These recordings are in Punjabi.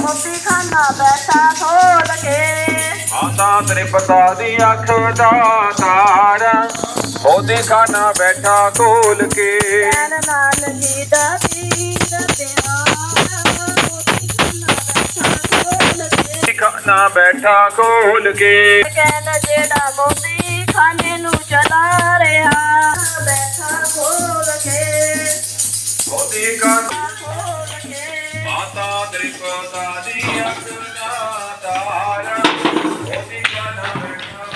ਮੋਤੀ ਖਾਨਾ ਬੈਠਾ ਖੋਲ ਕੇ ਮਾਤਾ ਤ੍ਰਿਪਤਾ ਦੀ ਅੱਖ ਦਾ ਤਾਰਾ, ਉਹਦੇ ਖਾਨਾ ਬੈਠਾ ਖੋਲ ਕੇ। ਕਹਿਣ ਨਾਲ ਜੀ ਦਾ ਵੀਰ ਪਿਆਰਾ ਮੋਤੀ ਖਾਨਾ ਬੈਠਾ ਖੋਲ ਕੇ। ਖਾਨਾ ਬੈਠਾ ਖੋਲ ਕੇ ਕਹਿਣ ਜਿਹੜਾ ਮੋਤੀ ਖਾਨੇ ਨੂੰ ਚਲਾ ਰਿਹਾ ਬੈਠਾ ਖੋਲ ਕੇ ਉਹਦੇ ਖਾਨਾ ਖੋਲ ਕੇ ਮਾਤਾ ਤ੍ਰਿਪਤਾ ਦੀ ਦਾ ਤਾਰਾ ਉਹਦੇ ਖਾਨਾ ਬੈਠਾ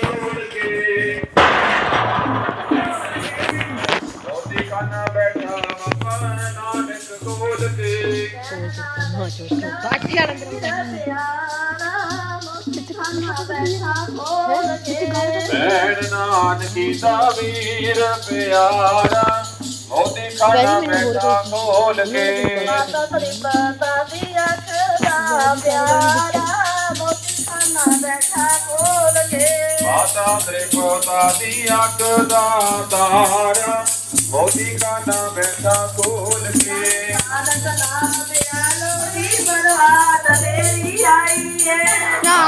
ਖੋਲ ਕੇ ਉਹਦੇ ਖਾਨਾ ਬੈਠਾ ਬਾਬਾ ਨਾਨਕ ਖੋਲ ਕੇ ਭੈਣ ਨਾਨਕੀ ਦਾ ਵੀਰ ਪਿਆਰਾ ਮੋਦੀ ਖਾਨਾ ਬੈਠਾ ਖੋਲ ਕੇ ਮਾਤਾ ਤ੍ਰਿਪਤਾ ਦੀ ਅੱਖ ਦਾ ਪਿਆਰਾ ਮੋਤੀ ਖਾਨਾ ਬੈਠਾ ਖੋਲ ਕੇ ਮਾਤਾ ਤ੍ਰਿਪਤਾ ਦੀ ਅੱਖ ਦਾ ਤਾਰਾ ਉਹਦੀ ਖਾਨਾ ਬੈਠਾ ਖੋਲ ਕੇ ਨਾਨਕ ਨਾਮ ਪਿਆਲੋ ਦੀ ਬਰਬਾਦ ਤੇਰੀ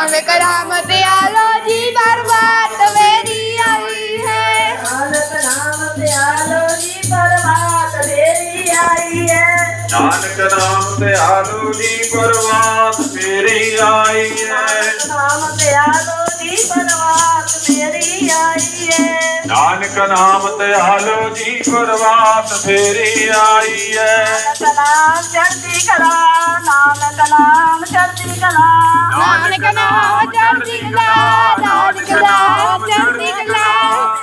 ਨਾਨਕ ਰਾਮ ਦਿਆਲੋ ਜੀ ਬਰਬਾਦ ਮੇਰੀ ਆਈ ਹੈ। ਨਾਨਕ ਨਾਮ ਪਿਆਲੋ ਦੀ ਬਰਬਾਦ ਤੇਰੀ ਆਈ ਏ ਨਾਨਕ ਨਾਮ ਤੇ ਆਲੂ ਦੀ ਪਰਵਾਤ ਮੇਰੀ ਆਈ ਹੈ। ਨਾਮ ਪਿਆਲੋ ਦੀ ਬਰਬਾਦ ਤੇਰੀ ਆਈ ਏ ਨਾਨਕ ਨਾਮ ਤੇ ਆਲੂ ਦੀ ਪਰਵਾਤ ਫੇਰੀ ਆਈ ਹੈ। ਨਾਨਕ ਨਾਮ ਚੜ੍ਹਦੀ ਕਲਾ ਨਾਨਕ ਨਾਮ ਚੜ੍ਹਦੀ ਕਲਾ। ਨਾਨਕ ਨਾਮ ਚੜ੍ਹਦੀ ਕਲਾ ਨਾਨਕ ਨਾਮ ਚੜ੍ਹਦੀ ਕਲਾ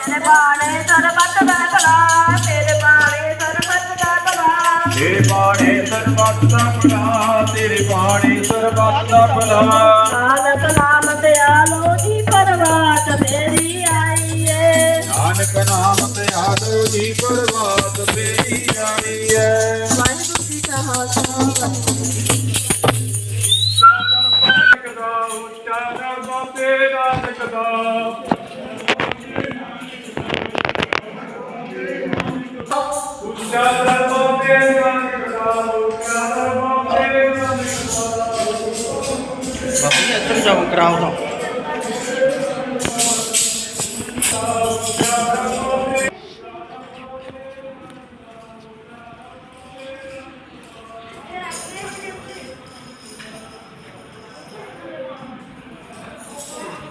ਤੇਰੇ ਬਾਣੇ ਸਰਬੱਤ ਦਾ ਕਲਾ ਤੇਰੇ ਬਾਣੇ ਸਰਬੱਤ ਦਾ ਕਲਾ ਤੇਰੇ ਬਾਣੇ ਸਰਬੱਤ ਦਾ ਭਲਾ ਤੇਰੇ ਬਾਣੇ ਸਰਬੱਤ ਦਾ ਭਲਾ। ਨਾਨਕ ਨਾਮ ਤੇ ਆਲੋ ਦੀ ਪਰਵਾਤ ਮੇਰੀ ਆਈ ਏ ਨਾਨਕ ਨਾਮ ਤੇ ਆਲੂ ਦੀ ਪਰਵਾਤ ਤੇ ਨਾਨਕ ਦਾ। ਉਚਾ ਦਰਬਾਰ ਤੇ ਨਾਨਕ ਦਾ ਉਚਾ ਦਰਬਾਰ ਤੇ ਨਾਨਕ ਦਾ। ਬਾਕੀ ਇੱਧਰ ਜਾਓ ਕਰਾਓ ਤਾਂ।